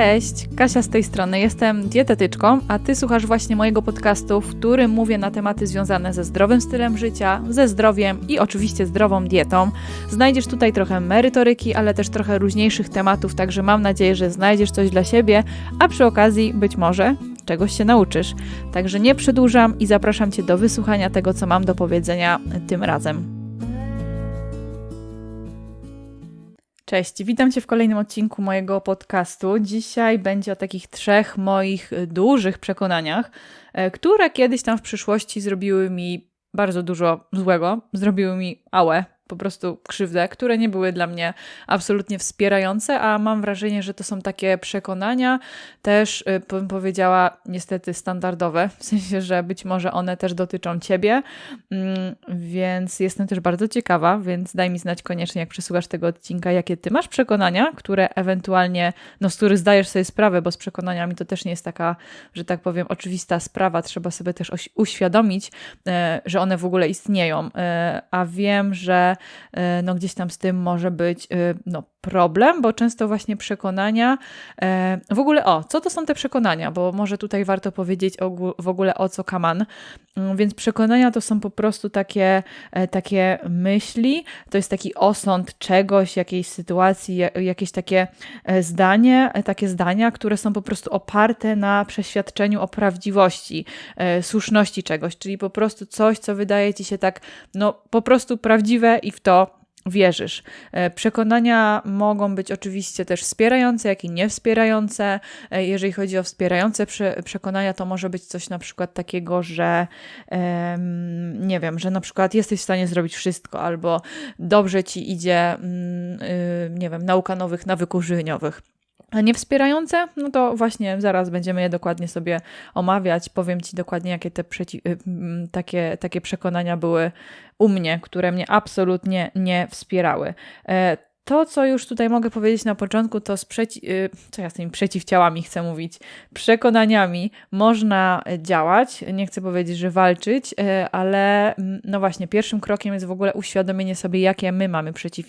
Cześć, Kasia z tej strony. Jestem dietetyczką, a ty słuchasz właśnie mojego podcastu, w którym mówię na tematy związane ze zdrowym stylem życia, ze zdrowiem i oczywiście zdrową dietą. Znajdziesz tutaj trochę merytoryki, ale też trochę różniejszych tematów, także mam nadzieję, że znajdziesz coś dla siebie, a przy okazji być może czegoś się nauczysz. Także nie przedłużam i zapraszam cię do wysłuchania tego, co mam do powiedzenia tym razem. Cześć, witam Cię w kolejnym odcinku mojego podcastu. Dzisiaj będzie o takich trzech moich dużych przekonaniach, e, które kiedyś tam w przyszłości zrobiły mi bardzo dużo złego, zrobiły mi ałę po prostu krzywdę, które nie były dla mnie absolutnie wspierające, a mam wrażenie, że to są takie przekonania też, y, bym powiedziała, niestety standardowe, w sensie, że być może one też dotyczą ciebie, mm, więc jestem też bardzo ciekawa, więc daj mi znać koniecznie, jak przesłuchasz tego odcinka, jakie ty masz przekonania, które ewentualnie, no z których zdajesz sobie sprawę, bo z przekonaniami to też nie jest taka, że tak powiem, oczywista sprawa, trzeba sobie też uświadomić, e, że one w ogóle istnieją, e, a wiem, że no gdzieś tam z tym może być e, no, problem, bo często właśnie przekonania, e, w ogóle o, co to są te przekonania, bo może tutaj warto powiedzieć w ogóle o co kaman, mm, więc przekonania to są po prostu takie, takie myśli, to jest taki osąd czegoś, jakiejś sytuacji, jakieś takie zdanie, takie zdania, które są po prostu oparte na przeświadczeniu o prawdziwości, słuszności czegoś, czyli po prostu coś, co wydaje ci się tak, no po prostu prawdziwe i w to wierzysz. E, przekonania mogą być oczywiście też wspierające, jak i niewspierające. E, jeżeli chodzi o wspierające przekonania, to może być coś na przykład takiego, że nie wiem, że na przykład jesteś w stanie zrobić wszystko, albo dobrze ci idzie, mm, y, nie wiem, nauka nowych nawyków żywieniowych. Niewspierające, no to właśnie zaraz będziemy je dokładnie sobie omawiać. Powiem Ci dokładnie, jakie te y, takie, takie przekonania były u mnie, które mnie absolutnie nie wspierały. E, to, co już tutaj mogę powiedzieć na początku, to z przeci- y, co ja z tymi przeciwciałami chcę mówić, przekonaniami można działać. Nie chcę powiedzieć, że walczyć, e, ale no właśnie, pierwszym krokiem jest w ogóle uświadomienie sobie, jakie my mamy przeciw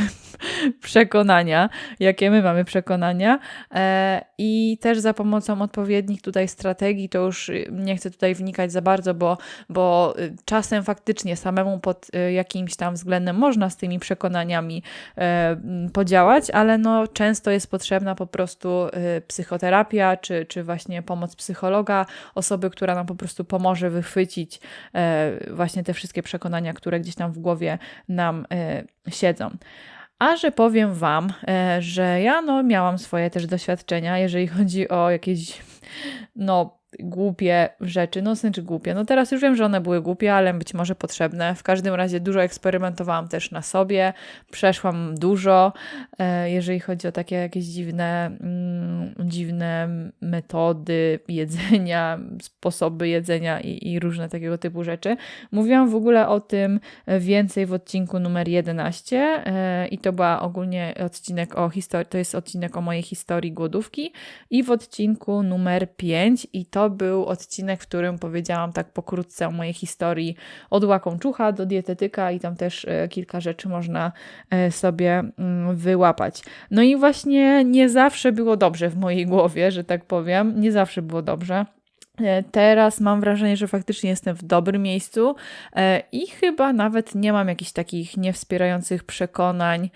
przekonania, jakie my mamy przekonania e, i też za pomocą odpowiednich tutaj strategii, to już nie chcę tutaj wnikać za bardzo, bo, bo y, czasem faktycznie samemu pod y, jakimś tam względem można z tymi przekonaniami e, podziałać, ale no często jest potrzebna po prostu y, psychoterapia, czy, czy właśnie pomoc psychologa, osoby, która nam po prostu pomoże wychwycić e, właśnie te wszystkie przekonania, które gdzieś tam w głowie nam siedzą. A że powiem Wam, e, że ja no, miałam swoje też doświadczenia, jeżeli chodzi o jakieś no, głupie rzeczy, no znaczy głupie. No teraz już wiem, że one były głupie, ale być może potrzebne. W każdym razie dużo eksperymentowałam też na sobie, przeszłam dużo, e, jeżeli chodzi o takie jakieś dziwne, mm, dziwne metody jedzenia, sposoby jedzenia i, i różne takiego typu rzeczy. Mówiłam w ogóle o tym więcej w odcinku numer 11 e, i to była ogólnie odcinek o historii, to jest odcinek o mojej historii głodówki i w odcinku numer 5 i to to był odcinek, w którym powiedziałam tak pokrótce o mojej historii od łakomczucha do dietetyka i tam też e, kilka rzeczy można e, sobie mm, wyłapać. No i właśnie nie zawsze było dobrze w mojej głowie, że tak powiem. Nie zawsze było dobrze. E, teraz mam wrażenie, że faktycznie jestem w dobrym miejscu i chyba nawet nie mam jakichś takich niewspierających przekonań,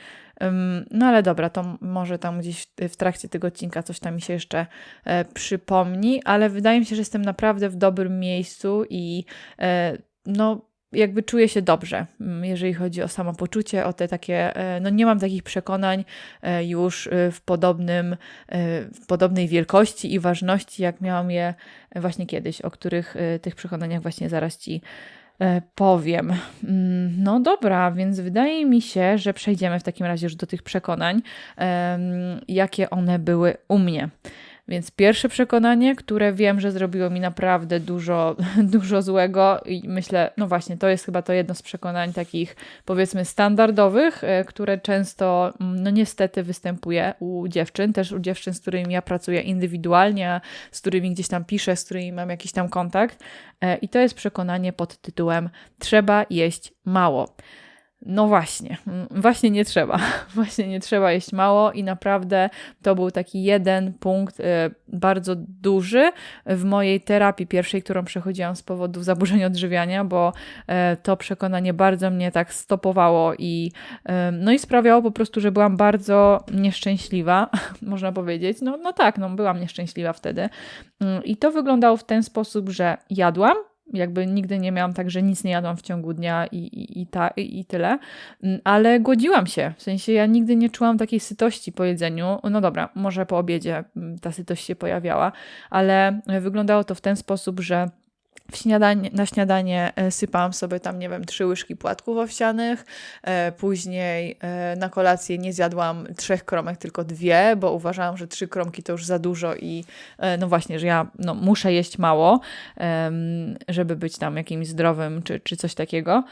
no ale dobra, to może tam gdzieś w trakcie tego odcinka coś tam mi się jeszcze e, przypomni, ale wydaje mi się, że jestem naprawdę w dobrym miejscu i e, no jakby czuję się dobrze, jeżeli chodzi o samopoczucie, o te takie, e, no nie mam takich przekonań już w podobnym, w podobnej wielkości i ważności, jak miałam je właśnie kiedyś, o których tych przekonaniach właśnie zaraz Ci powiem. Mm, no dobra, więc wydaje mi się, że przejdziemy w takim razie już do tych przekonań, jakie one były u mnie. Więc pierwsze przekonanie, które wiem, że zrobiło mi naprawdę dużo, dużo złego, i myślę, no właśnie, to jest chyba to jedno z przekonań takich powiedzmy standardowych, e, które często, mm, no niestety, występuje u dziewczyn, też u dziewczyn, z którymi ja pracuję indywidualnie, z którymi gdzieś tam piszę, z którymi mam jakiś tam kontakt. E, I to jest przekonanie pod tytułem: Trzeba jeść mało. No właśnie, właśnie nie trzeba. Właśnie nie trzeba jeść mało i naprawdę to był taki jeden punkt y, bardzo duży w mojej terapii pierwszej, którą przechodziłam z powodu zaburzeń odżywiania, bo e, to przekonanie bardzo mnie tak stopowało i no i sprawiało po prostu, że byłam bardzo nieszczęśliwa, można powiedzieć. No, no tak, no byłam nieszczęśliwa wtedy. Mm, I to wyglądało w ten sposób, że jadłam, jakby nigdy nie miałam tak, że nic nie jadłam w ciągu dnia i, i, i, ta, i, i tyle, mm, ale głodziłam się. W sensie ja nigdy nie czułam takiej sytości po jedzeniu. No dobra, może po obiedzie mm, ta sytość się pojawiała, ale wyglądało to w ten sposób, że śniadanie, na śniadanie e, sypałam sobie tam, nie wiem, trzy łyżki płatków owsianych. E, później e, na kolację nie zjadłam trzech kromek, tylko dwie, bo uważałam, że trzy kromki to już za dużo i no właśnie, że ja no, muszę jeść mało, żeby być tam jakimś zdrowym czy, czy coś takiego.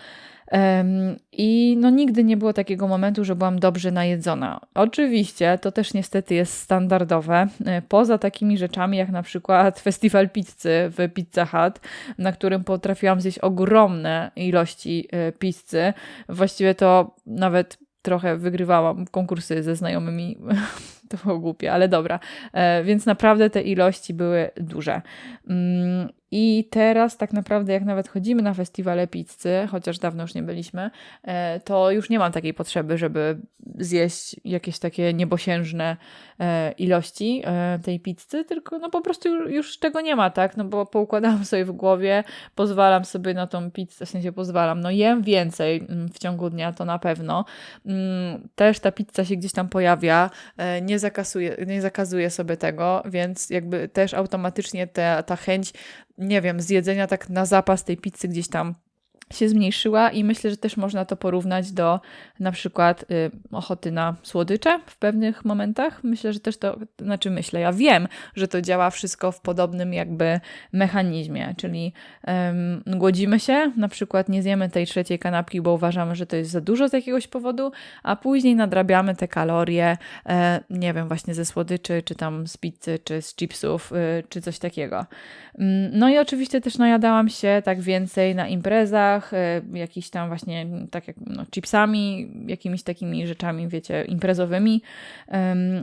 I no nigdy nie było takiego momentu, że byłam dobrze najedzona. Oczywiście to też niestety jest standardowe. E, poza takimi rzeczami jak na przykład festiwal pizzy w Pizza Hut, na którym potrafiłam zjeść ogromne ilości e, pizzy. Właściwie to nawet trochę wygrywałam konkursy ze znajomymi. to było głupie, ale dobra. E, więc naprawdę te ilości były duże. I teraz tak naprawdę, jak nawet chodzimy na festiwale pizzy, chociaż dawno już nie byliśmy, e, to już nie mam takiej potrzeby, żeby zjeść jakieś takie niebosiężne e, ilości e, tej pizzy, tylko no po prostu już tego nie ma, tak? No bo poukładałam sobie w głowie, pozwalam sobie na tą pizzę, w sensie pozwalam, no jem więcej mm, w ciągu dnia, to na pewno. Mm, też ta pizza się gdzieś tam pojawia, nie zakazuje, nie zakazuje sobie tego, więc jakby też automatycznie ta, ta chęć nie wiem, zjedzenia tak na zapas tej pizzy gdzieś tam się zmniejszyła i myślę, że też można to porównać do na przykład y, ochoty na słodycze w pewnych momentach. Myślę, że też to, znaczy myślę, ja wiem, że to działa wszystko w podobnym jakby mechanizmie, czyli ym, głodzimy się, na przykład nie zjemy tej trzeciej kanapki, bo uważamy, że to jest za dużo z jakiegoś powodu, a później nadrabiamy te kalorie, e, nie wiem, właśnie ze słodyczy, czy tam z pizzy, czy z chipsów, y, czy coś takiego. Ym, no i oczywiście też najadałam się tak więcej na imprezach, smakach, e, jakiś tam właśnie tak jak no, chipsami, jakimiś takimi rzeczami, wiecie, imprezowymi.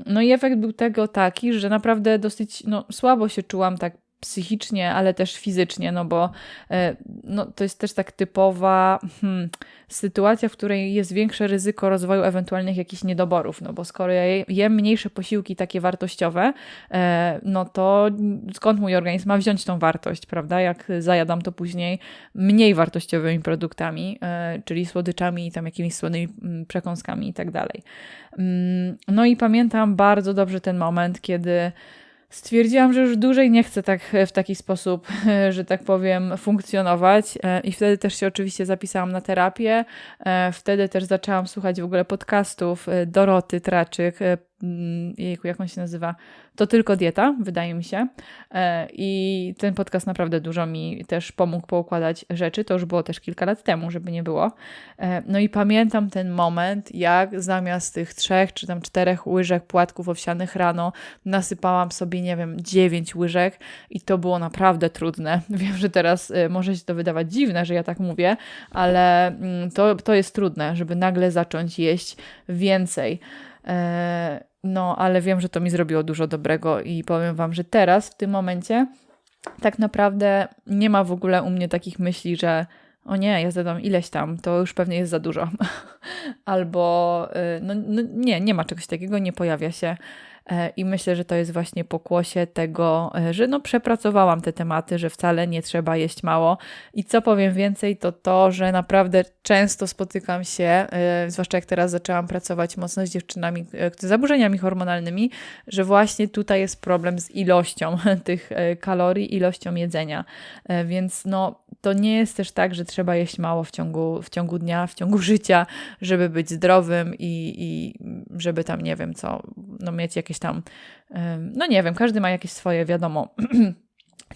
No i efekt był tego taki, że naprawdę dosyć no, słabo się czułam tak psychicznie, ale też fizycznie, no bo e, no, to jest też tak typowa hmm, sytuacja, w której jest większe ryzyko rozwoju ewentualnych jakichś niedoborów, no bo skoro ja jem mniejsze posiłki takie wartościowe, e, no to skąd mój organizm ma wziąć tą wartość, prawda, jak zajadam to później mniej wartościowymi produktami, e, czyli słodyczami i tam jakimiś słonymi mm, przekąskami i tak dalej. Mm, no i pamiętam bardzo dobrze ten moment, kiedy stwierdziłam, że już dłużej nie chcę tak w taki sposób, że tak powiem, funkcjonować. E, I wtedy też się oczywiście zapisałam na terapię. E, wtedy też zaczęłam słuchać w ogóle podcastów e, Doroty Traczyk, jejku, jak on się nazywa? To tylko dieta, wydaje mi się. E, I ten podcast naprawdę dużo mi też pomógł poukładać rzeczy. To już było też kilka lat temu, żeby nie było. E, no i pamiętam ten moment, jak zamiast tych trzech czy tam czterech łyżek płatków owsianych rano nasypałam sobie, nie wiem, dziewięć łyżek i to było naprawdę trudne. Wiem, że teraz e, może się to wydawać dziwne, że ja tak mówię, ale mm, to, to jest trudne, żeby nagle zacząć jeść więcej. No, ale wiem, że to mi zrobiło dużo dobrego i powiem Wam, że teraz, w tym momencie, tak naprawdę nie ma w ogóle u mnie takich myśli, że o nie, ja zadam ileś tam, to już pewnie jest za dużo. Albo y, no, no, nie, nie ma czegoś takiego, nie pojawia się. E, I myślę, że to jest właśnie pokłosie tego, e, że no przepracowałam te tematy, że wcale nie trzeba jeść mało. I co powiem więcej, to to, że naprawdę często spotykam się, e, zwłaszcza jak teraz zaczęłam pracować mocno z dziewczynami z zaburzeniami hormonalnymi, że właśnie tutaj jest problem z ilością tych kalorii, ilością jedzenia. Więc no to nie jest też tak, że trzeba jeść mało w ciągu, w ciągu dnia, w ciągu życia, żeby być zdrowym i, i żeby tam, nie wiem co, no mieć jakieś tam, no nie wiem, każdy ma jakieś swoje, wiadomo,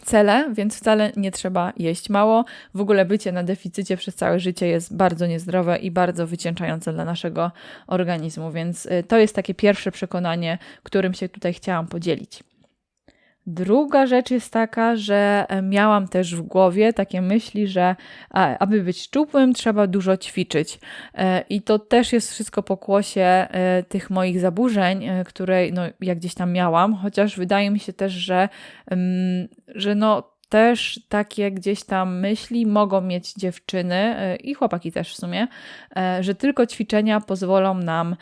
cele, więc wcale nie trzeba jeść mało. W ogóle bycie na deficycie przez całe życie jest bardzo niezdrowe i bardzo wycieńczające dla naszego organizmu, więc y, to jest takie pierwsze przekonanie, którym się tutaj chciałam podzielić. Druga rzecz jest taka, że e, miałam też w głowie takie myśli, że aby być szczupłym, trzeba dużo ćwiczyć. E, I to też jest wszystko pokłosie e, tych moich zaburzeń, które no, jak gdzieś tam miałam, chociaż wydaje mi się też, że, że no, też takie gdzieś tam myśli mogą mieć dziewczyny e, i chłopaki też w sumie, e, że tylko ćwiczenia pozwolą nam,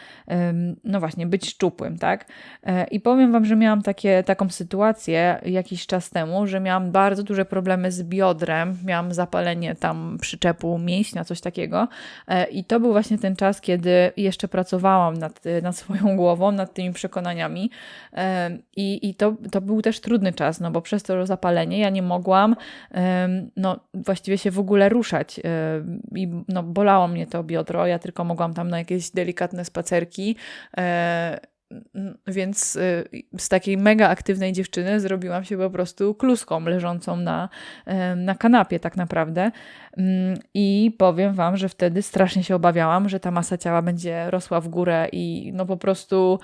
no właśnie, być szczupłym, tak? E, I powiem Wam, że miałam takie, taką sytuację jakiś czas temu, że miałam bardzo duże problemy z biodrem, miałam zapalenie tam przyczepu mięśnia, coś takiego. I to był właśnie ten czas, kiedy jeszcze pracowałam nad, nad swoją głową, nad tymi przekonaniami. I, i to, to był też trudny czas, no bo przez to zapalenie ja nie mogłam mogłam no, właściwie się w ogóle ruszać. I no, bolało mnie to biodro, ja tylko mogłam tam na jakieś delikatne spacerki. E, więc y, z takiej mega aktywnej dziewczyny zrobiłam się po prostu kluską leżącą na, na kanapie, tak naprawdę. Mm, I powiem Wam, że wtedy strasznie się obawiałam, że ta masa ciała będzie rosła w górę i no po prostu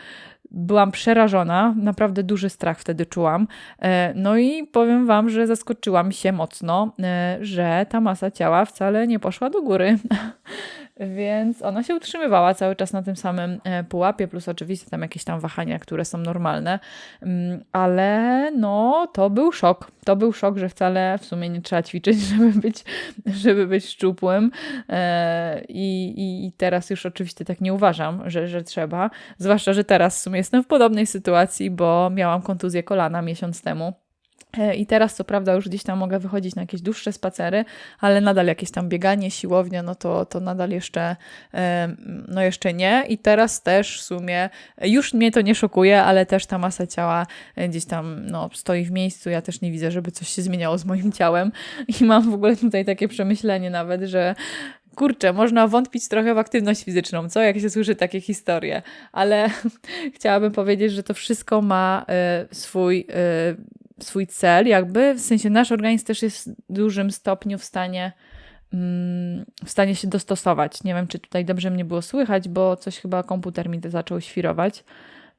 byłam przerażona, naprawdę duży strach wtedy czułam. E, no i powiem Wam, że zaskoczyłam się mocno, e, że ta masa ciała wcale nie poszła do góry. Więc ona się utrzymywała cały czas na tym samym e, pułapie, plus oczywiście tam jakieś tam wahania, które są normalne, mm, ale no to był szok. To był szok, że wcale w sumie nie trzeba ćwiczyć, żeby być, żeby być szczupłym. I, I teraz już oczywiście tak nie uważam, że, że trzeba. Zwłaszcza, że teraz w sumie jestem w podobnej sytuacji, bo miałam kontuzję kolana miesiąc temu. E, I teraz, co prawda, już gdzieś tam mogę wychodzić na jakieś dłuższe spacery, ale nadal jakieś tam bieganie, siłownia, no to, to nadal jeszcze, no jeszcze nie. I teraz też w sumie już mnie to nie szokuje, ale też ta masa ciała e, gdzieś tam no, stoi w miejscu. Ja też nie widzę, żeby coś się zmieniało z moim ciałem. I mam w ogóle tutaj takie przemyślenie nawet, że kurczę, można wątpić trochę w aktywność fizyczną, co? Jak się słyszy takie historie, ale chciałabym powiedzieć, że to wszystko ma y, swój, y, swój cel, jakby w sensie nasz organizm też jest w dużym stopniu w stanie mm, w stanie się dostosować. Nie wiem, czy tutaj dobrze mnie było słychać, bo coś chyba komputer mi zaczął świrować.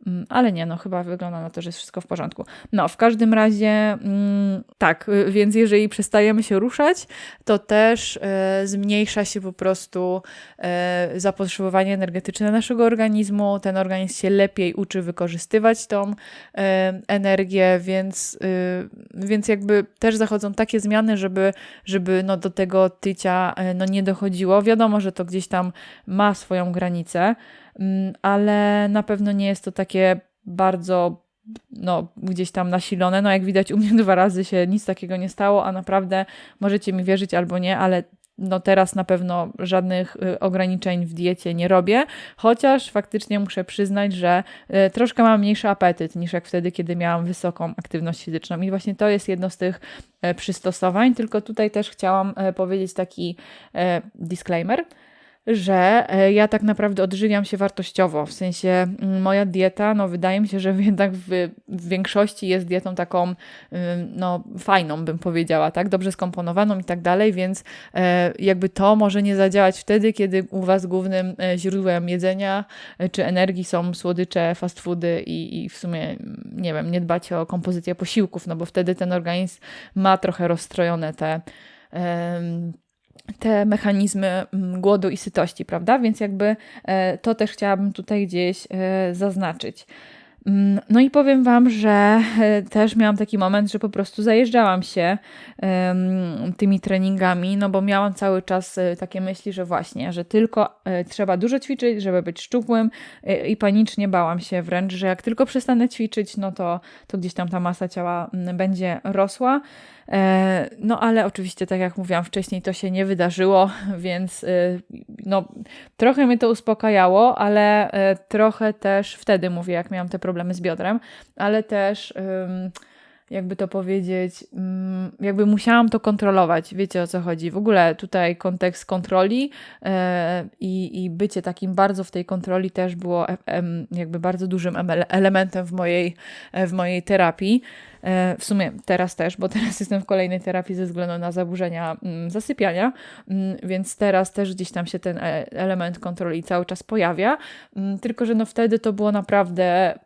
Mm, ale nie, no chyba wygląda na to, że jest wszystko w porządku. No, w każdym razie mm, tak, y, więc jeżeli przestajemy się ruszać, to też e, zmniejsza się po prostu e, zapotrzebowanie energetyczne naszego organizmu. Ten organizm się lepiej uczy wykorzystywać tą energię, więc, więc jakby też zachodzą takie zmiany, żeby, żeby no do tego tycia no nie dochodziło. Wiadomo, że to gdzieś tam ma swoją granicę, ale na pewno nie jest to takie bardzo no, gdzieś tam nasilone. No, jak widać, u mnie dwa razy się nic takiego nie stało, a naprawdę możecie mi wierzyć albo nie, ale no teraz na pewno żadnych y, ograniczeń w diecie nie robię, chociaż faktycznie muszę przyznać, że y, troszkę mam mniejszy apetyt niż jak wtedy, kiedy miałam wysoką aktywność fizyczną. I właśnie to jest jedno z tych e, przystosowań, tylko tutaj też chciałam powiedzieć taki disclaimer, że e, ja tak naprawdę odżywiam się wartościowo. W sensie mm, moja dieta, no wydaje mi się, że jednak w, w, większości jest dietą taką, no fajną bym powiedziała, tak, dobrze skomponowaną i tak dalej, więc e, jakby to może nie zadziałać wtedy, kiedy u Was głównym e, źródłem jedzenia czy energii są słodycze, fast foody i, i w sumie, nie wiem, nie dbacie o kompozycję posiłków, no bo wtedy ten organizm ma trochę rozstrojone te te mechanizmy mm, głodu i sytości, prawda? Więc jakby e, to też chciałabym tutaj gdzieś e, zaznaczyć. Mm, no i powiem Wam, że e, też miałam taki moment, że po prostu zajeżdżałam się tymi treningami, no bo miałam cały czas takie myśli, że właśnie, że tylko trzeba dużo ćwiczyć, żeby być szczupłym i panicznie bałam się wręcz, że jak tylko przestanę ćwiczyć, no to, to gdzieś tam ta masa ciała mm, będzie rosła. E, no ale oczywiście, tak jak mówiłam wcześniej, to się nie wydarzyło, więc y, no, trochę mnie to uspokajało, ale e, trochę też wtedy mówię, jak miałam te problemy z biodrem, ale też jakby to powiedzieć, mm, jakby musiałam to kontrolować. Wiecie o co chodzi. W ogóle tutaj kontekst kontroli e, i, i bycie takim bardzo w tej kontroli też było jakby bardzo dużym elementem w mojej, w mojej terapii. E, w sumie teraz też, bo teraz jestem w kolejnej terapii ze względu na zaburzenia mm, zasypiania, mm, więc teraz też gdzieś tam się ten e, element kontroli cały czas pojawia. Tylko, że no wtedy to było naprawdę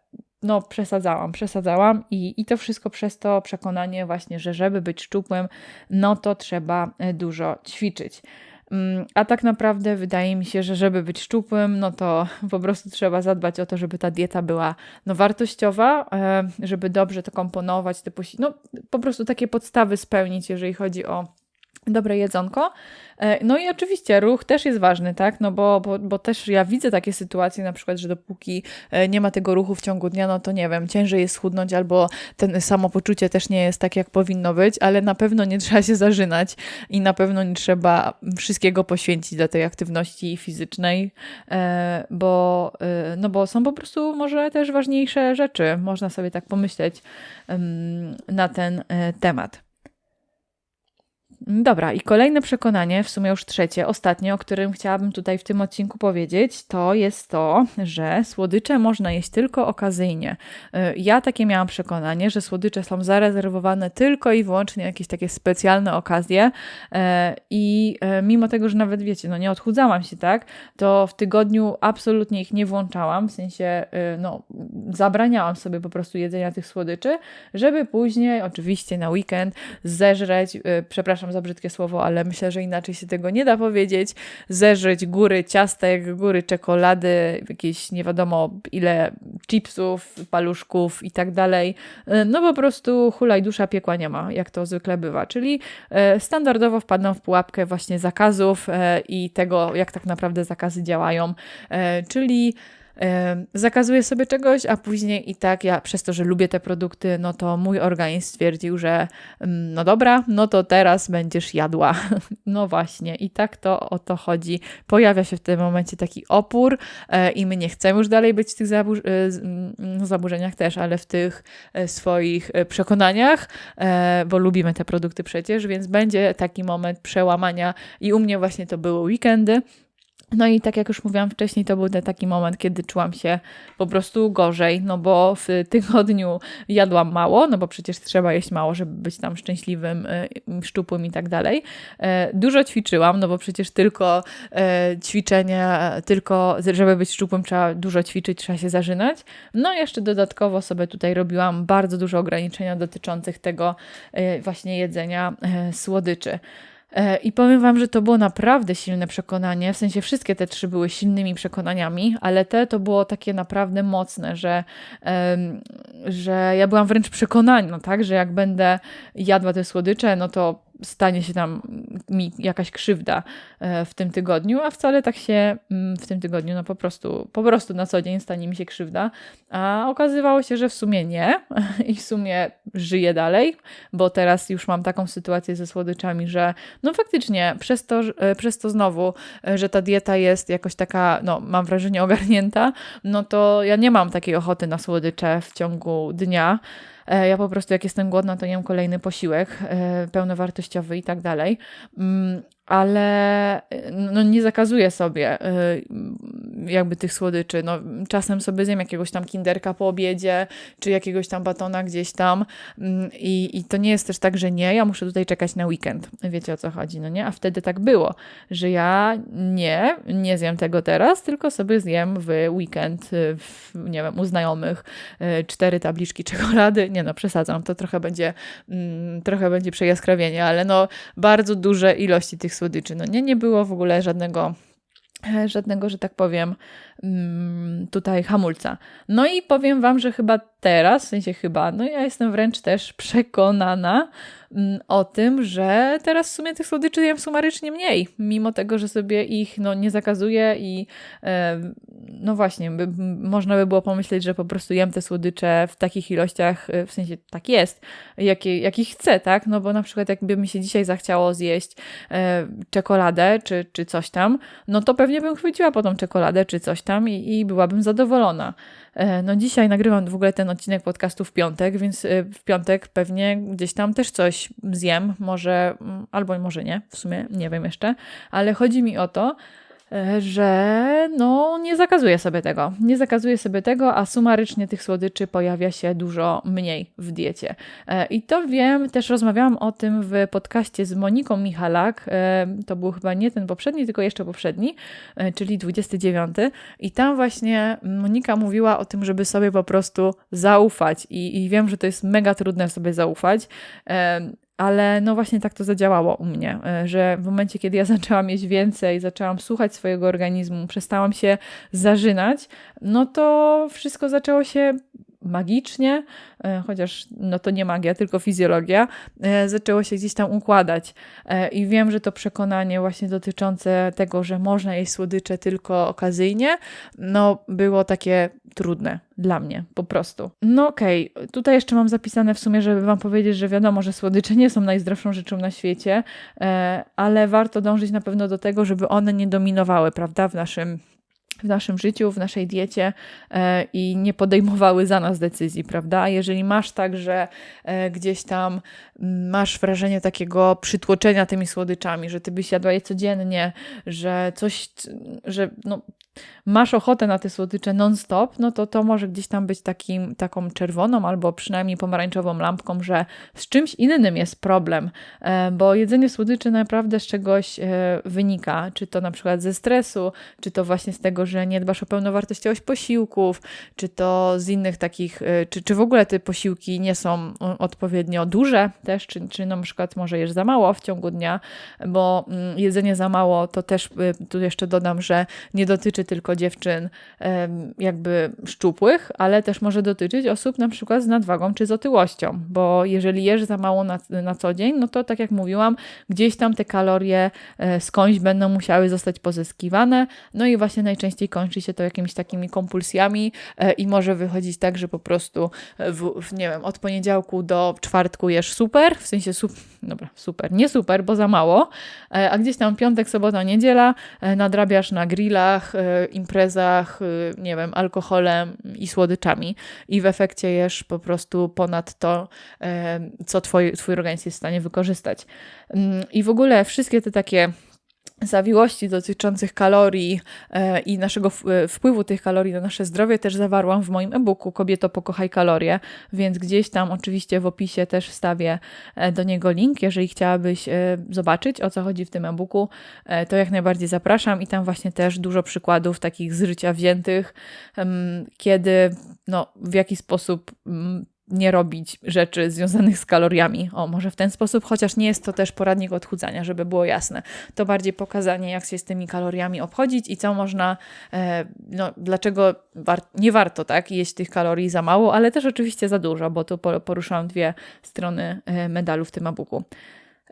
no przesadzałam, przesadzałam i, i to wszystko przez to przekonanie właśnie, że żeby być szczupłym, no to trzeba dużo ćwiczyć. Mm, a tak naprawdę wydaje mi się, że żeby być szczupłym, no to po prostu trzeba zadbać o to, żeby ta dieta była no, wartościowa, e, żeby dobrze to komponować, te no po prostu takie podstawy spełnić, jeżeli chodzi o dobre jedzonko. E, no i oczywiście ruch też jest ważny, tak? No bo, bo, bo też ja widzę takie sytuacje, na przykład, że dopóki e, nie ma tego ruchu w ciągu dnia, no to nie wiem, ciężej jest schudnąć albo ten samopoczucie też nie jest tak, jak powinno być, ale na pewno nie trzeba się zażynać i na pewno nie trzeba wszystkiego poświęcić dla tej aktywności fizycznej, e, bo, no bo są po prostu może też ważniejsze rzeczy, można sobie tak pomyśleć na ten temat. Dobra, i kolejne przekonanie, w sumie już trzecie, ostatnie, o którym chciałabym tutaj w tym odcinku powiedzieć, to jest to, że słodycze można jeść tylko okazyjnie. Y, ja takie miałam przekonanie, że słodycze są zarezerwowane tylko i wyłącznie na jakieś takie specjalne okazje y, i y, mimo tego, że nawet wiecie, no nie odchudzałam się, tak, to w tygodniu absolutnie ich nie włączałam, w sensie, no, zabraniałam sobie po prostu jedzenia tych słodyczy, żeby później, oczywiście na weekend, zeżreć, przepraszam, za brzydkie słowo, ale myślę, że inaczej się tego nie da powiedzieć, zeżyć góry ciastek, góry czekolady, jakieś nie wiadomo ile chipsów, paluszków i tak dalej. No po prostu hulaj dusza piekła nie ma, jak to zwykle bywa. Czyli e, standardowo wpadną w pułapkę właśnie zakazów e, i tego, jak tak naprawdę zakazy działają. E, czyli zakazuję sobie czegoś, a później i tak ja przez to, że lubię te produkty, no to mój organizm stwierdził, że mm, no dobra, no to teraz będziesz jadła. No właśnie, i tak to o to chodzi. Pojawia się w tym momencie taki opór e, i my nie chcemy już dalej być w tych zabur e, mm, zaburzeniach też, ale w tych e, swoich przekonaniach, bo lubimy te produkty przecież, więc będzie taki moment przełamania i u mnie właśnie to były weekendy, no i tak jak już mówiłam wcześniej, to był ten taki moment, kiedy czułam się po prostu gorzej, no bo w tygodniu jadłam mało, no bo przecież trzeba jeść mało, żeby być tam szczęśliwym, y, szczupłym i tak dalej. E, dużo ćwiczyłam, no bo przecież tylko e, ćwiczenia, tylko żeby być szczupłym trzeba dużo ćwiczyć, trzeba się zażynać. No i jeszcze dodatkowo sobie tutaj robiłam bardzo dużo ograniczenia dotyczących tego e, właśnie jedzenia słodyczy. E, I powiem Wam, że to było naprawdę silne przekonanie, w sensie wszystkie te trzy były silnymi przekonaniami, ale te to było takie naprawdę mocne, że, że ja byłam wręcz przekonana, tak, że jak będę jadła te słodycze, no to stanie się tam mi jakaś krzywda e, w tym tygodniu, a wcale tak się mm, w tym tygodniu, no po prostu, po prostu na co dzień stanie mi się krzywda. A okazywało się, że w sumie nie i w sumie żyję dalej, bo teraz już mam taką sytuację ze słodyczami, że no faktycznie przez to, e, przez to znowu, e, że ta dieta jest jakoś taka, no mam wrażenie ogarnięta, no to ja nie mam takiej ochoty na słodycze w ciągu dnia. E, ja po prostu jak jestem głodna, to jem kolejny posiłek e, pełnowartościowy i tak dalej. Ale no, nie zakazuję sobie y, jakby tych słodyczy. No, czasem sobie zjem jakiegoś tam kinderka po obiedzie, czy jakiegoś tam batona gdzieś tam mm, I, i to nie jest też tak, że nie, ja muszę tutaj czekać na weekend. Wiecie o co chodzi, no nie? A wtedy tak było, że ja nie, nie zjem tego teraz, tylko sobie zjem w weekend, y, w, nie wiem, u znajomych y, cztery tabliczki czekolady. Nie no, przesadzam, to trochę będzie, mm, trochę będzie przejaskrawienie, ale no bardzo duże ilości tych słodyczy. No nie, nie było w ogóle żadnego e, żadnego, że tak powiem, mm, tutaj hamulca. No i powiem Wam, że chyba teraz, w sensie chyba, no ja jestem wręcz też przekonana, Mm, o tym, że teraz w sumie tych słodyczy jem sumarycznie mniej, mimo tego, że sobie ich no, nie zakazuję i no właśnie, by, można by było pomyśleć, że po prostu jem te słodycze w takich ilościach, e, w sensie tak jest, jakie, jakich chcę, tak? No bo na przykład jakby mi się dzisiaj zachciało zjeść e, czekoladę czy, czy coś tam, no to pewnie bym chwyciła po tą czekoladę czy coś tam i, i byłabym zadowolona. E, no dzisiaj nagrywam w ogóle ten odcinek podcastu w piątek, więc e, w piątek pewnie gdzieś tam też coś zjem, może mm, albo może nie, w sumie nie wiem jeszcze, ale chodzi mi o to, że no nie zakazuje sobie tego. Nie zakazuje sobie tego, a sumarycznie tych słodyczy pojawia się dużo mniej w diecie. E, I to wiem, też rozmawiałam o tym w podcaście z Moniką Michalak. E, to był chyba nie ten poprzedni, tylko jeszcze poprzedni, czyli 29. I tam właśnie Monika mówiła o tym, żeby sobie po prostu zaufać. I, i wiem, że to jest mega trudne sobie zaufać. Ale no właśnie tak to zadziałało u mnie, e, że w momencie, kiedy ja zaczęłam jeść więcej, zaczęłam słuchać swojego organizmu, przestałam się zażynać, no to wszystko zaczęło się magicznie, e, chociaż no to nie magia, tylko fizjologia, e, zaczęło się gdzieś tam układać. I wiem, że to przekonanie właśnie dotyczące tego, że można jeść słodycze tylko okazyjnie, no było takie trudne dla mnie, po prostu. No okej, okay. tutaj jeszcze mam zapisane w sumie, żeby Wam powiedzieć, że wiadomo, że słodycze nie są najzdrowszą rzeczą na świecie, e, ale warto dążyć na pewno do tego, żeby one nie dominowały, prawda, w naszym w naszym życiu, w naszej diecie e, i nie podejmowały za nas decyzji, prawda? Jeżeli masz tak, że e, gdzieś tam masz wrażenie takiego przytłoczenia tymi słodyczami, że ty byś jadła je codziennie, że coś, że no, masz ochotę na te słodycze non-stop, no to to może gdzieś tam być takim, taką czerwoną albo przynajmniej pomarańczową lampką, że z czymś innym jest problem, e, bo jedzenie słodyczy naprawdę z czegoś e, wynika, czy to na przykład ze stresu, czy to właśnie z tego, że nie dbasz o pełnowartościowość posiłków, czy to z innych takich, e, czy, czy w ogóle te posiłki nie są odpowiednio duże też, czy, czy na przykład może jesz za mało w ciągu dnia, bo mm, jedzenie za mało to też, tu jeszcze dodam, że nie dotyczy tylko dziewczyn jakby szczupłych, ale też może dotyczyć osób na przykład z nadwagą czy z otyłością, bo jeżeli jesz za mało na, na co dzień, no to tak jak mówiłam, gdzieś tam te kalorie e, skądś będą musiały zostać pozyskiwane, no i właśnie najczęściej kończy się to jakimiś takimi kompulsjami e, i może wychodzić tak, że po prostu w, w, nie wiem, od poniedziałku do czwartku jesz super, w sensie super, dobra, super, nie super, bo za mało, e, a gdzieś tam piątek, sobota, niedziela nadrabiasz na grillach, imprezach, y, nie wiem, alkoholem i słodyczami i w efekcie jesz po prostu ponad to, co twój, twój organizm jest w stanie wykorzystać. Mm, I w ogóle wszystkie te takie zawiłości dotyczących kalorii e, i naszego e, wpływu tych kalorii na nasze zdrowie też zawarłam w moim e-booku Kobieto pokochaj kalorie, więc gdzieś tam oczywiście w opisie też wstawię e, do niego link, jeżeli chciałabyś zobaczyć o co chodzi w tym e-booku, to jak najbardziej zapraszam i tam właśnie też dużo przykładów takich z życia wziętych, kiedy no, w jaki sposób nie robić rzeczy związanych z kaloriami. O, może w ten sposób, chociaż nie jest to też poradnik odchudzania, żeby było jasne. To bardziej pokazanie, jak się z tymi kaloriami obchodzić i co można, e, no, dlaczego war nie warto tak jeść tych kalorii za mało, ale też oczywiście za dużo, bo tu poruszałam dwie strony e, medalu w tym e-booku.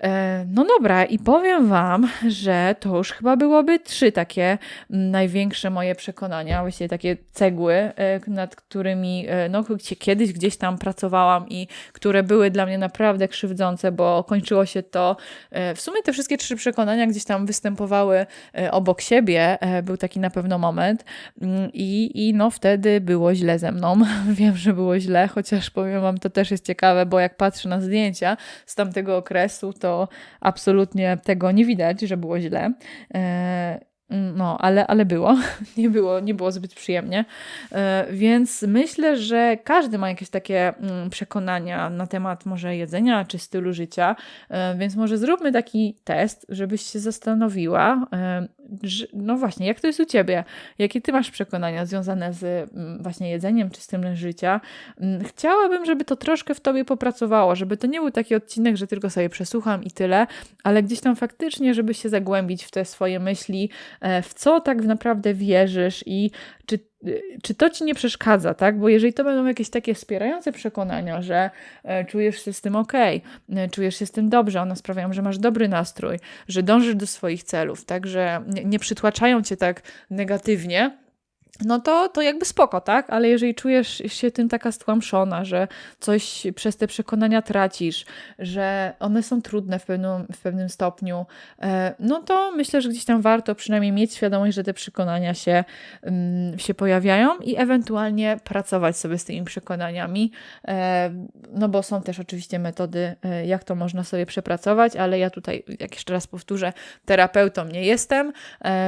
E, no dobra, i powiem Wam, że to już chyba byłoby trzy takie największe moje przekonania, właściwie takie cegły, e, nad którymi e, no, kiedyś gdzieś tam pracowałam i które były dla mnie naprawdę krzywdzące, bo kończyło się to. W sumie te wszystkie trzy przekonania gdzieś tam występowały obok siebie. Był taki na pewno moment, i, i no wtedy było źle ze mną. Wiem, że było źle, chociaż powiem Wam, to też jest ciekawe, bo jak patrzę na zdjęcia z tamtego okresu, to absolutnie tego nie widać, że było źle. E, no, ale, ale było. Nie było, nie było zbyt przyjemnie. E, więc myślę, że każdy ma jakieś takie mm, przekonania na temat może jedzenia czy stylu życia. E, więc może zróbmy taki test, żebyś się zastanowiła, no właśnie, jak to jest u Ciebie? Jakie Ty masz przekonania związane z mm, właśnie jedzeniem czy stylem życia? Mm, chciałabym, żeby to troszkę w Tobie popracowało, żeby to nie był taki odcinek, że tylko sobie przesłucham i tyle, ale gdzieś tam faktycznie, żeby się zagłębić w te swoje myśli, e, w co tak naprawdę wierzysz i czy czy to ci nie przeszkadza, tak? Bo jeżeli to będą jakieś takie wspierające przekonania, że e, czujesz się z tym ok, e, czujesz się z tym dobrze, one sprawiają, że masz dobry nastrój, że dążysz do swoich celów, tak? Że nie przytłaczają cię tak negatywnie, no to, to jakby spoko, tak? Ale jeżeli czujesz się tym taka stłamszona, że coś przez te przekonania tracisz, że one są trudne w pewnym, w pewnym stopniu, e, no to myślę, że gdzieś tam warto przynajmniej mieć świadomość, że te przekonania się, mm, się pojawiają i ewentualnie pracować sobie z tymi przekonaniami, e, no bo są też oczywiście metody, e, jak to można sobie przepracować, ale ja tutaj, jak jeszcze raz powtórzę, terapeutą nie jestem,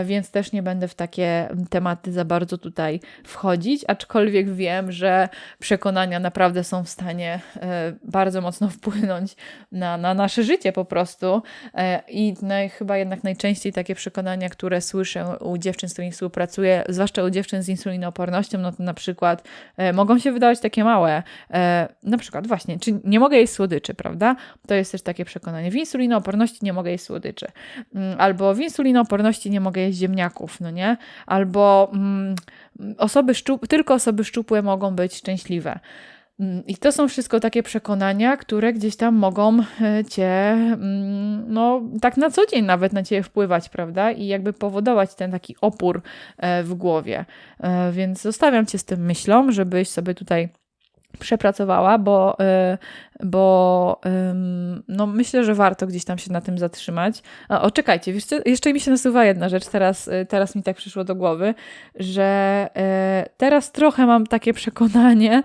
więc też nie będę w takie tematy za bardzo tutaj wchodzić, aczkolwiek wiem, że przekonania naprawdę są w stanie e, bardzo mocno wpłynąć na, na nasze życie po prostu. E, I naj, chyba jednak najczęściej takie przekonania, które słyszę u dziewczyn, z którymi współpracuję, zwłaszcza u dziewczyn z insulinoopornością, no to na przykład e, mogą się wydawać takie małe. Na przykład właśnie, czy nie mogę jeść słodyczy, prawda? To jest też takie przekonanie. W insulinooporności nie mogę jeść słodyczy. Mm, albo w insulinooporności nie mogę jeść ziemniaków, no nie? Albo mm, osoby szczup- tylko osoby szczupłe mogą być szczęśliwe. Mm, I to są wszystko takie przekonania, które gdzieś tam mogą e, cię, mm, no tak na co dzień nawet na ciebie wpływać, prawda? I jakby powodować ten taki opór e, w głowie. E, więc zostawiam cię z tym myślą, żebyś sobie tutaj przepracowała, bo bo ym, no myślę, że warto gdzieś tam się na tym zatrzymać. A, o, czekajcie, wiesz co? jeszcze mi się nasuwa jedna rzecz, teraz, y, teraz mi tak przyszło do głowy, że y, teraz trochę mam takie przekonanie,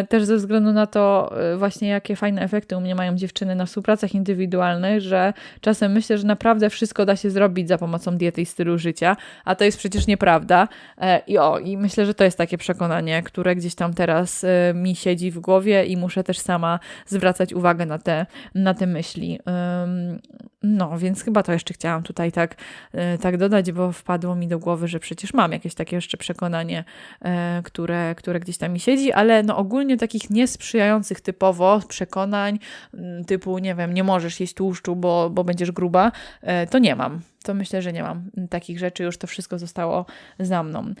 y, też ze względu na to y, właśnie jakie fajne efekty u mnie mają dziewczyny na współpracach indywidualnych, że czasem myślę, że naprawdę wszystko da się zrobić za pomocą diety i stylu życia, a to jest przecież nieprawda. E, I o, i myślę, że to jest takie przekonanie, które gdzieś tam teraz y, mi siedzi w głowie i muszę też sama zwracać uwagę na te, na te myśli. No, więc chyba to jeszcze chciałam tutaj tak, e, tak dodać, bo wpadło mi do głowy, że przecież mam jakieś takie jeszcze przekonanie, e, które, które gdzieś tam mi siedzi, ale no ogólnie takich niesprzyjających typowo przekonań, mm, typu, nie wiem, nie możesz jeść tłuszczu, bo, bo będziesz gruba, to nie mam. To myślę, że nie mam takich rzeczy, już to wszystko zostało za mną.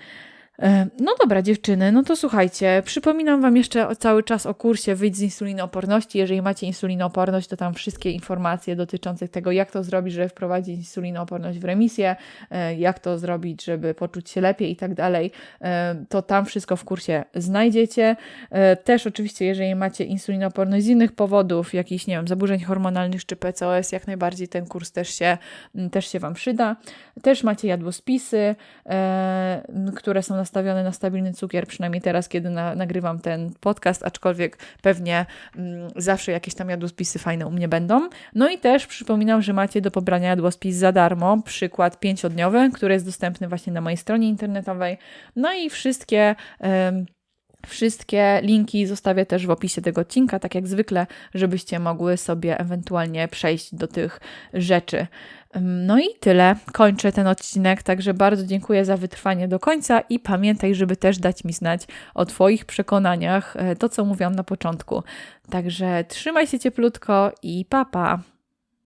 E, no dobra, dziewczyny, no to słuchajcie, przypominam Wam jeszcze cały czas o kursie Wyjdź z insulinooporności. Jeżeli macie insulinooporność, to tam wszystkie informacje dotyczące tego, jak to zrobić, żeby wprowadzić insulinooporność w remisję, e, jak to zrobić, żeby poczuć się lepiej i tak dalej, e, to tam wszystko w kursie znajdziecie. Też oczywiście, jeżeli macie insulinooporność z innych powodów, jakichś, nie wiem, zaburzeń hormonalnych czy PCOS, jak najbardziej ten kurs też się, też się Wam przyda. Też macie jadłospisy, które są nastawiony na stabilny cukier, przynajmniej teraz, kiedy na, nagrywam ten podcast, aczkolwiek pewnie mm, zawsze jakieś tam jadłospisy fajne u mnie będą. No i też przypominam, że macie do pobrania jadłospis za darmo, przykład pięciodniowy, który jest dostępny właśnie na mojej stronie internetowej. No i wszystkie. Wszystkie linki zostawię też w opisie tego odcinka, tak jak zwykle, żebyście mogły sobie ewentualnie przejść do tych rzeczy. No i tyle. Kończę ten odcinek, także bardzo dziękuję za wytrwanie do końca i pamiętaj, żeby też dać mi znać o Twoich przekonaniach, e, to co mówiłam na początku. Także trzymaj się cieplutko i papa. Pa.